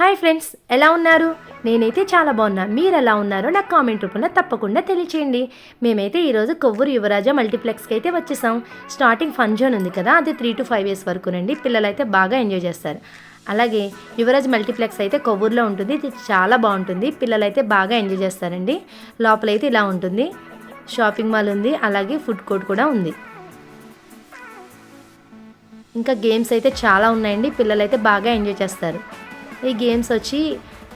Hi friends ఎలా ఉన్నారు? నేనైతే చాలా బాగున్నా. మీరు ఎలా ఉన్నారో నాకు కామెంట్ రూపంలో తప్పకుండా తెలియచేయండి. మేమైతే ఈరోజు కొవ్వూరు యువరాజ మల్టీప్లెక్స్కి అయితే వచ్చేసాం. స్టార్టింగ్ ఫన్ జోన్ ఉంది కదా అది త్రీ టు ఫైవ్ ఇయర్స్ వరకునండి పిల్లలు అయితే బాగా ఎంజాయ్ చేస్తారు. అలాగే యువరాజ్ మల్టీప్లెక్స్ అయితే కొవ్వూరులో ఉంటుంది. ఇది చాలా బాగుంటుంది. పిల్లలు అయితే బాగా ఎంజాయ్ చేస్తారండి. లోపలైతే ఇలా ఉంటుంది. షాపింగ్ మాల్ ఉంది. అలాగే ఫుడ్ కోర్ట్ కూడా ఉంది. ఇంకా గేమ్స్ అయితే చాలా ఉన్నాయండి. పిల్లలు అయితే బాగా ఎంజాయ్ చేస్తారు. ఈ గేమ్స్ వచ్చి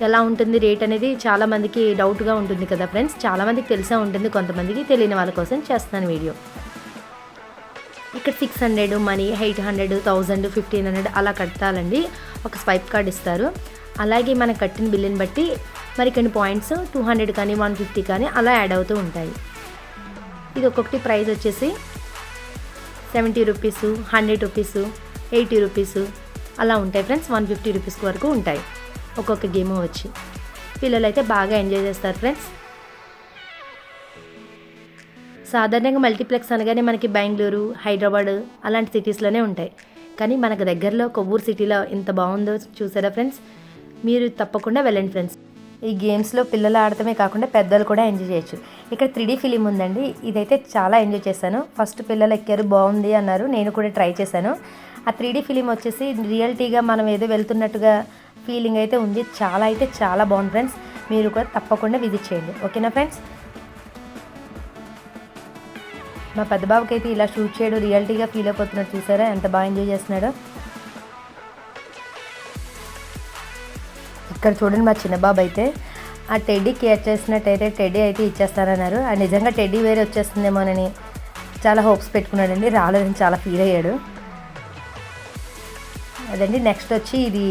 ఎలా ఉంటుంది రేట్ అనేది చాలామందికి డౌట్గా ఉంటుంది కదా ఫ్రెండ్స్ చాలామందికి తెలిసే ఉంటుంది కొంతమందికి తెలియని వాళ్ళ కోసం చేస్తున్నాను వీడియో ఇక్కడ six hundred money eight hundred thousand fifteen hundred అలా కట్టాలండి. ఒక స్వైప్ కార్డ్ ఇస్తారు. అలాగే మనం కట్టిన బిల్లుని బట్టి మరి కొన్ని పాయింట్స్ టూ హండ్రెడ్ కానీ వన్ ఫిఫ్టీ కానీ అలా యాడ్ అవుతూ ఉంటాయి. ఇది ఒక్కొక్కటి ప్రైస్ వచ్చేసి seventy rupees hundred rupees eighty rupees అలా ఉంటాయి ఫ్రెండ్స్ వన్ ఫిఫ్టీ రూపీస్ వరకు ఉంటాయి. ఒక్కొక్క గేమ్ వచ్చి. పిల్లలు అయితే బాగా ఎంజాయ్ చేస్తారు ఫ్రెండ్స్. సాధారణంగా మల్టీప్లెక్స్ అనగానే మనకి బెంగళూరు హైదరాబాద్ అలాంటి సిటీస్లోనే ఉంటాయి. కానీ మనకు దగ్గరలో కొవ్వూరు సిటీలో ఎంత బాగుందో చూసారా ఫ్రెండ్స్? మీరు తప్పకుండా వెళ్ళండి ఫ్రెండ్స్. ఈ గేమ్స్లో పిల్లలు ఆడటమే కాకుండా పెద్దలు కూడా ఎంజాయ్ చేయొచ్చు. ఇక్కడ త్రీడీ ఫిలిం ఉందండి. ఇదైతే చాలా ఎంజాయ్ చేశాను. ఫస్ట్ పిల్లలు ఎక్కారు బాగుంది అన్నారు. నేను కూడా ట్రై చేశాను. ఆ త్రీ ఫిలిం వచ్చేసి రియల్టీగా మనం ఏదో వెళ్తున్నట్టుగా ఫీలింగ్ అయితే ఉంది. చాలా అయితే చాలా బాగుంది ఫ్రెండ్స్. మీరు కూడా తప్పకుండా విజిట్ చేయండి. ఓకేనా ఫ్రెండ్స్? మా పెద్ద బాబుకి అయితే ఇలా షూట్ చేయడం రియాలిటీగా ఫీల్ అయిపోతున్నట్టు చూసారా? ఎంత బాగా ఎంజాయ్ చేస్తున్నాడో. ఇక్కడ చూడండి మా చిన్న బాబు అయితే. ఆ టెడ్డీ కేర్ చేసినట్టయితే టెడ్డీ అయితే ఇచ్చేస్తారన్నారు ఆ నిజంగా టెడ్డీ వేరే వచ్చేస్తుందేమోనని చాలా హోప్స్ పెట్టుకున్నాడండి. రాలేదని చాలా ఫీల్ అయ్యాడు. అదండి. నెక్స్ట్ వచ్చి ఇది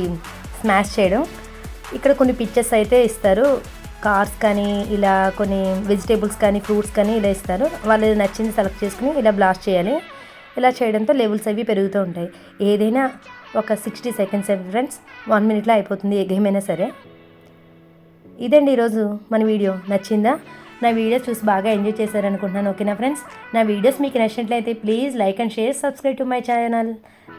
స్మాష్ చేయడం. ఇక్కడ కొన్ని పిక్చర్స్ అయితే ఇస్తారు. కార్స్ కానీ ఇలా కొన్ని వెజిటేబుల్స్ కానీ ఫ్రూట్స్ కానీ ఇలా ఇస్తారు. వాళ్ళు నచ్చింది సెలెక్ట్ చేసుకుని ఇలా బ్లాస్ట్ చేయాలి. ఇలా చేయడంతో లెవెల్స్ అవి పెరుగుతూ ఉంటాయి. ఏదైనా ఒక సిక్స్టీ సెకండ్స్ ఫ్రెండ్స్. వన్ మినిట్లో అయిపోతుంది ఏ గేమ్ అయినా సరే. ఇదండి ఈరోజు మన వీడియో. నచ్చిందా? నా వీడియోస్ చూసి బాగా ఎంజాయ్ చేశారనుకుంటున్నాను. ఓకేనా ఫ్రెండ్స్? నా వీడియోస్ మీకు నచ్చినట్లయితే please like and share subscribe to my channel.